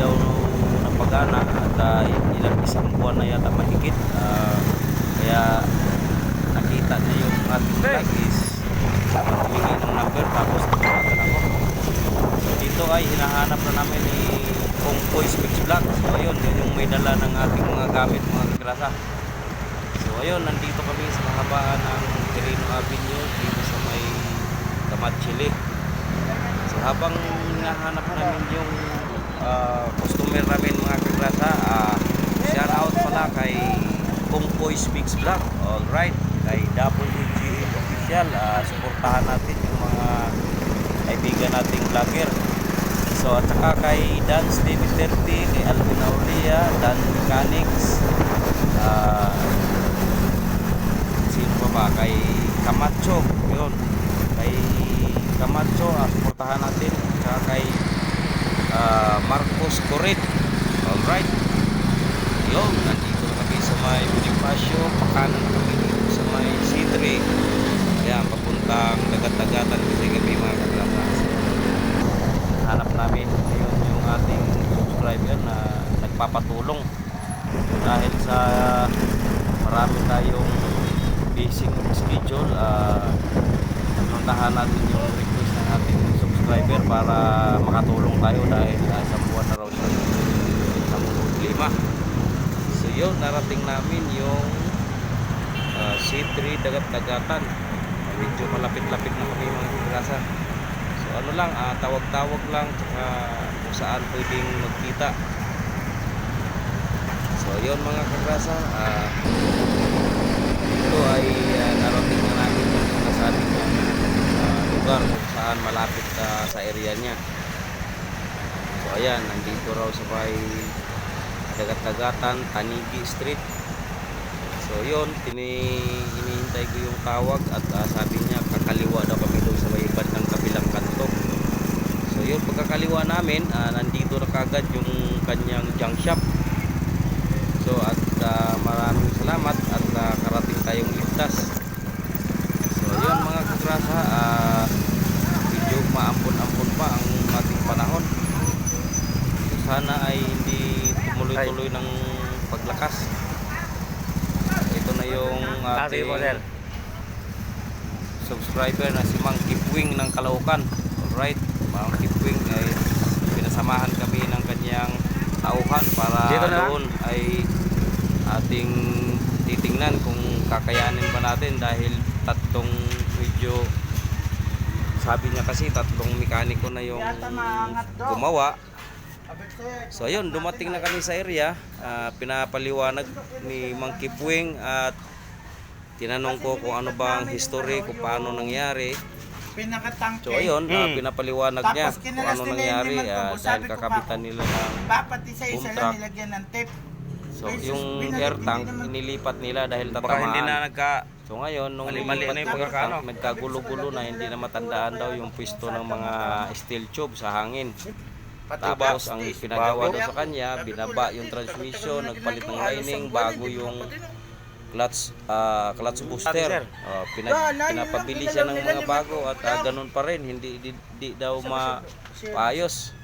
daw napagana at uh, ilang isang buwan na yata mahigit uh, kaya nakita na yung ating vlog is magbigay ng number tapos tumawagan ako. Dito ay hinahanap na namin ni Kong Boys Mix Vlog. So ayun yun yung may dala ng ating mga gamit mga kagrasa. So ayun nandito kami sa kahabaan ng Quirino Avenue dito sa may Kamatchili so habang hinahanap namin yung ah, customer namin mga kagrasa, ah, shout out pala kay Boys Mix Vlog. Alright, kay WGA Official. ah, suportahan natin yung mga kaibigan nating vlogger. So at saka kay Dance David 30, kay Alvin Aulia, Dan Mechanics, ah, sino pa ba? Kay Camacho, yun. Kay Camacho, ah, suportahan natin. At saka kay ah, Marcos Corit. Alright. Yun, nandito na kami sa may Bonifacio. Pakanan na kami dito sa may C3. Ayan, papuntang dagat-dagatan kasi kami 3 dagat dagatan medyo malapit-lapit na kami mga kagrasa so ano lang uh, tawag-tawag lang tsaka kung saan pwedeng magkita. So yun mga kagrasa uh, ah, ito ay uh, narating na namin yung nasabi uh, lugar kung saan malapit uh, sa area niya. So ayan nandito raw sa bay dagat-dagatan Tanigi Street so yun hinihintay ko yung tawag at ah, sabi niya kakaliwa daw kami doon sa may bandang kabilang kanto. So yun pagkakaliwa namin ah, nandito na kagad yung kanyang junk shop. So at ah, maraming salamat at ah, karating tayong ligtas. So yun mga kagrasa ah, medyo maampon-ampon pa ang ating panahon. So sana ay hindi tumuloy-tuloy ng paglakas yung Kasi po, sir. subscriber na si Mang Kipwing ng Caloocan. Alright, Mang Kipwing ay pinasamahan kami ng kanyang tauhan para Dito na lang? doon ay ating titingnan kung kakayanin ba natin dahil tatlong medyo sabi niya kasi tatlong mekaniko na yung gumawa So ayun, dumating na kami sa area. Ah, pinapaliwanag ni Mang Kipwing at tinanong ko kung ano bang history, kung paano nangyari. pinakatangke. So ayun, ah, Hmm. pinapaliwanag niya Tapos kung ano nangyari tubo. dahil pa, nila ng truck. nilagyan ng tape. So yung air tank inilipat nila dahil Baka tatamaan. hindi na nagka... So ngayon, nung nilipat na yung tank, nagkagulo-gulo na hindi na matandaan daw yung pwesto ng mga steel tube sa hangin. Tapos ang pinagawa daw sa kanya, binaba yung transmission, nagpalit ng lining, bago yung clutch ah, clutch booster. Oh, pinag, pinapabili siya ng mga bago at ah, ganun pa rin, hindi di, di daw maayos.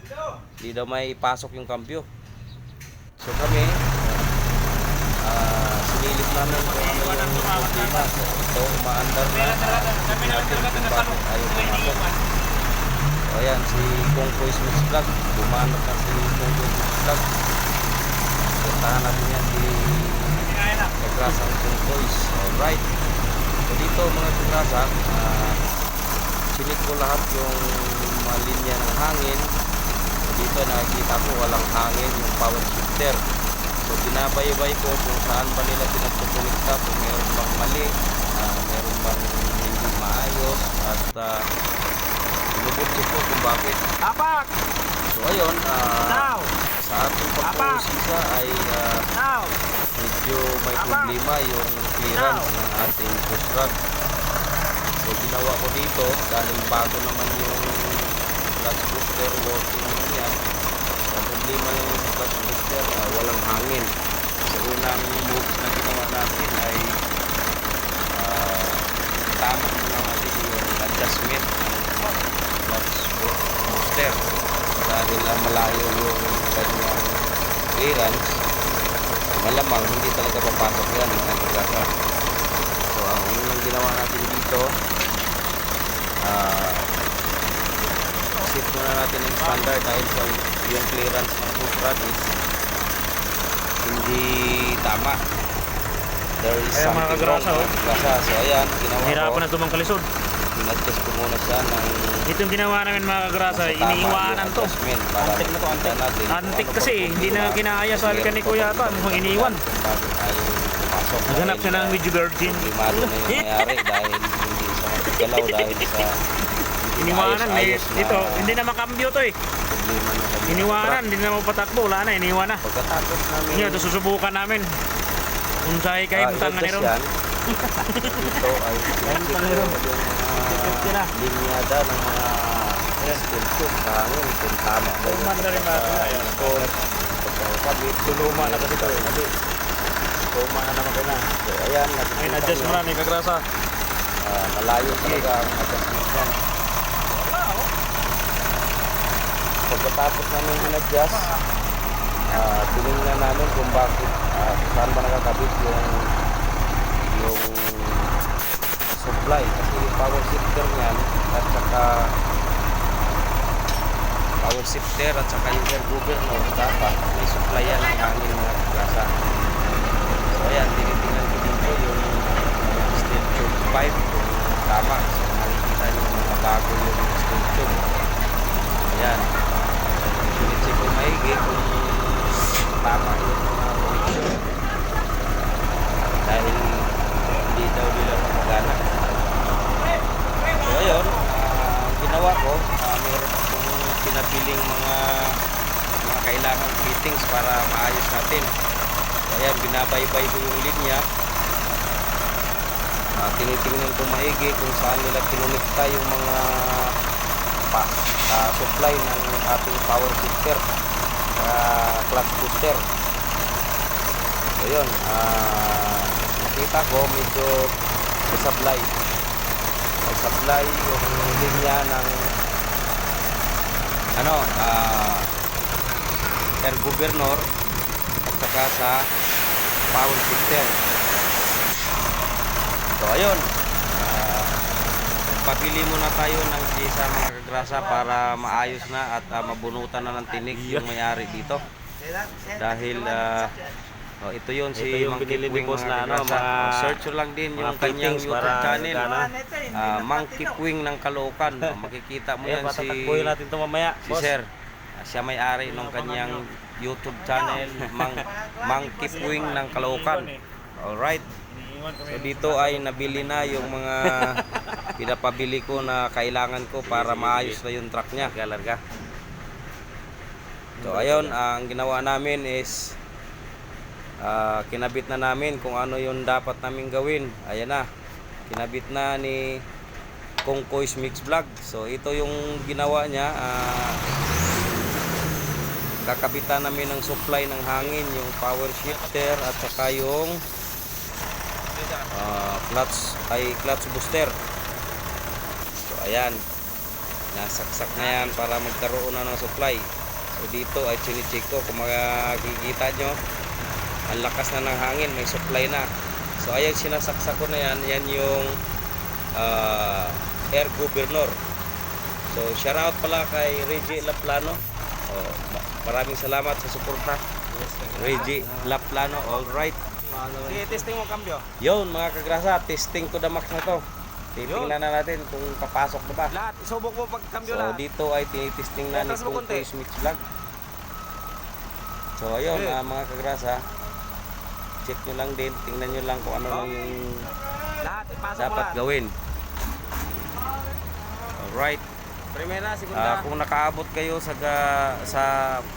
Hindi daw may pasok yung kampyo. So kami, ah sinilip namin kung ano yung problema. So ito, umaandar na. Hindi natin kung bakit ayaw pumasok. So ayan, si Kung Kois Mix Vlog. Bumanot na si Kung Kois Mix Vlog. Puntahan natin yan si Kagrasang Kung Kois. Alright. So dito mga Kagrasa, uh, sinit ko lahat yung mga linya ng hangin. So dito nakikita ko walang hangin yung power shifter. So binabaybay ko kung saan ba nila pinagkukulikta, kung meron bang mali, ah, meron bang hindi maayos, at uh, binubudbud ko kung bakit. Apak! So ayun, ah, Now! Sa ating pagpusisa ay Now! medyo may problema yung clearance ng ating push rod. So ginawa ko dito dahil bago naman yung clutch booster working naman yan. Ang problema ng clutch booster ah, walang hangin. So unang moves na ginawa natin ay uh, tama na natin yung adjustment ng clutch booster nila malayo yung kanyang clearance. Malamang hindi talaga papasok yan mga kagasa so ang unang ginawa natin dito uh, shift muna natin ng standard dahil sa yung clearance ng food is hindi tama. There is ayan, something wrong. Oh. mga so ayan ginawa ko. hirapan na tumang kalisod in-adjust ko muna siya ng ito yung ginawa namin mga kagrasa, iniiwanan to. Antik na to, antik. Antik ano kasi, hindi na kinaya sa alkaniko pa yata, bang mukhang iniwan. Tayo pumasok. Naghanap siya ng video virgin. Iniwanan, may, dito, hindi na makambyo to eh. Iniwanan, hindi na mapatakbo, wala na, iniwan na. Pagkatapos namin Ngayon, ito susubukan namin. Kung sa'yo kayo, ah, butang nga i-adjust ni Ron. yan, ito ay Safety na. linyada ng mga sa hangin kung tama ba Luma na rin natin, ayun. Ito, pagkakabit, Luma na kasi ito, eh. Mali. Tuma na naman kayo na. So, ayan, nakikita Ayun, adjust mo na, ni kagrasa. ah, malayo talaga ang adjustment yan. Pagkatapos namin in-adjust, ah, tinignan namin kung bakit, kung saan ba nakakabit yung yung supply power shifter niyan at saka power shifter at saka yung air governor dapat may supply yan ng hangin mga kagrasa so ayan tinitingnan ko dito yung steel tube pipe kung tama so makikita nyo mga bago yung steel tube. Ayan. Sinitsi ko maigi kung tama yung mga connection dahil hindi daw nila mapagana. So ayun, ah, ang ginawa ko, ah, meron akong pinabiling mga mga kailangan fittings para maayos natin. Ayan, binabaybay ko yung linya. Ah, tinitingnan ko maigi kung saan nila kinonekta yung mga pa, ah, supply ng ating power shifter uh, clutch booster so yun ah, nakita ko medyo may supply may supply yung linya ng ano ah air governor at saka sa power shifter so ayun. Ah, Papili muna tayo ng isa mga kagrasa para maayos na at ah, mabunutan na ng tinig yung may-ari dito. Dahil ah, oh, ito yun si Ito yung Mang binili ni Kipwing boss na ano, Oh, search lang din mga yung kanyang YouTube para channel. gana. Ah, Mang Kipwing ng Caloocan. Oh, makikita mo yan si, natin ito mamaya. si boss. Sir. Ah, siya may-ari ng kanyang YouTube channel, Mang, Mang Kipwing ng Caloocan. Alright. Iniiwan kami. So dito ay nabili na yung mga pinapabili ko na kailangan ko para maayos na yung truck niya. Galarga. So ayun, ang ginawa namin is ah, kinabit na namin kung ano yung dapat namin gawin. Ayan na. Kinabit na ni Kong Kois Mix Vlog. So ito yung ginawa niya. ah, kakabitan namin ng supply ng hangin, yung power shifter at saka yung Ah, clutch ay clutch booster so ayan nasaksak na yan para magkaroon na ng supply so dito ay chinicheck ko kung makikita nyo ang lakas na ng hangin may supply na so ayan sinasaksak ko na yan yan yung ah, air governor so shout out pala kay Reggie Laplano oh, ma- maraming salamat sa suporta Reggie Laplano alright Sige, testing mo cambio. Yun mga kagrasa, testing to the max na to. Titingnan na natin kung papasok na ba. Lahat, isubok mo pag cambio So lahat. dito ay tinitesting na ni. Toys Mix Vlog. So ayun Okay. ah, mga kagrasa, check nyo lang din, tingnan nyo lang kung ano lang yung Lahat, dapat gawin. Alright. Primera, segunda. kung nakaabot kayo sa ga- sa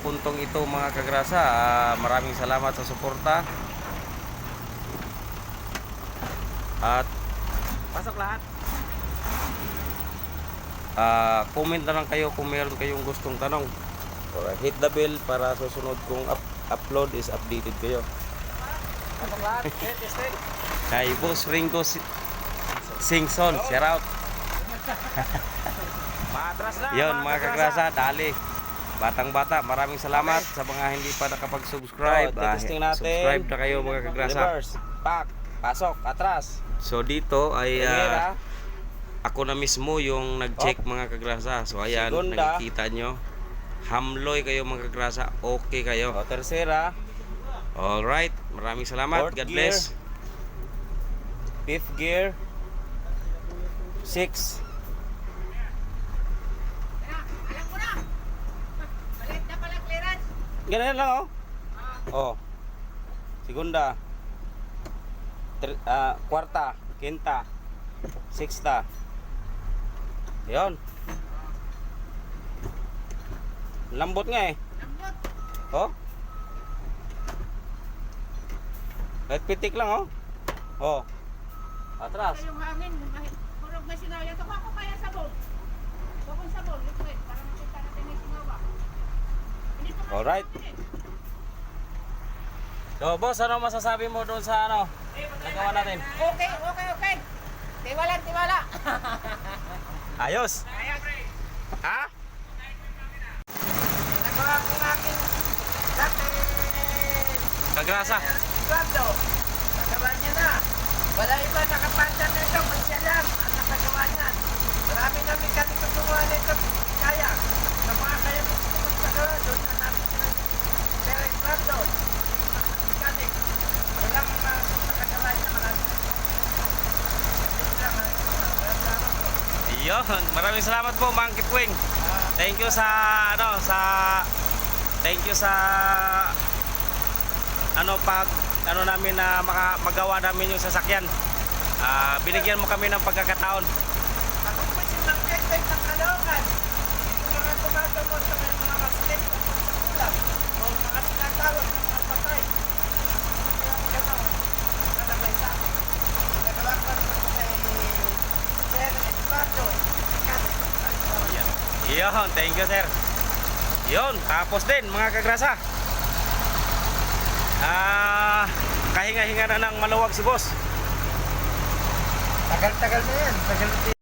puntong ito mga kagrasa, ah, maraming salamat sa suporta. At Pasok lahat. Ah, comment na lang kayo kung meron kayong gustong tanong. Or hit the bell para susunod kong up upload is updated kayo. Pasok lahat. Okay, testing. Kay Boss Ringo Si- Singson, shout out. Patras na. Yun mga kagrasa, dali. Batang bata, maraming salamat sa mga hindi pa nakapag-subscribe. Oh, Ah, testing natin. subscribe na kayo mga kagrasa. Reverse. Pak. Pasok. Atras. So dito ay ah, Primera. ako na mismo yung nag-check mga kagrasa. So ayan, Segunda. nakikita nyo. hamloy kayo mga kagrasa, okay kayo. O, tercera. Alright, maraming salamat. Fourth God gear. bless. Fifth gear. Six. Ganun lang oh. Oh. Segunda. Ter, ah, kwarta, quinta, sexta. Yon. Lambot nga eh. Lambot. Oh. Kahit pitik lang oh. Oh. Atras. Yung hangin. Murag may sinaya. Ito ako kaya sabon. Ito kong sabon. Liquid. Para makita natin pa nga Alright. eh. So, boss, ano masasabi mo doon sa ano? Nagawa natin. Okay, okay, okay. Tiwala, tiwala. Ayos. Ha? Nagawa ko ng aking dati. Kagrasa. Guardo. Nagawa niya na. Wala iba nakapanta na ito. May siya lang ang nakagawa niyan. Marami namin kami gumawa nito. Kaya. Sa mga kaya mo gusto magsagawa, doon na namin sila. Pero guardo. Kami. Walang mga nakagawa niya. Marami na ah. Iyon, maraming salamat po, Mang Kitwing. Thank you sa ano sa Thank you sa ano pag ano namin na maka, magawa namin yung sasakyan. Ah, binigyan mo kami ng pagkakataon. Ako po si Mang Kekbek ng Caloocan. Yung mga tumatungo sa mga masket o kulang o mga tinatawag ng mga patay. Kaya mo gano'n, nakalagay sa akin. Nagawa ko kay Sir Eduardo. Iyon, thank you sir. Iyon, tapos din mga kagrasa. Ah, kahinga-hinga na ng maluwag si boss. Tagal-tagal na yan. Tagal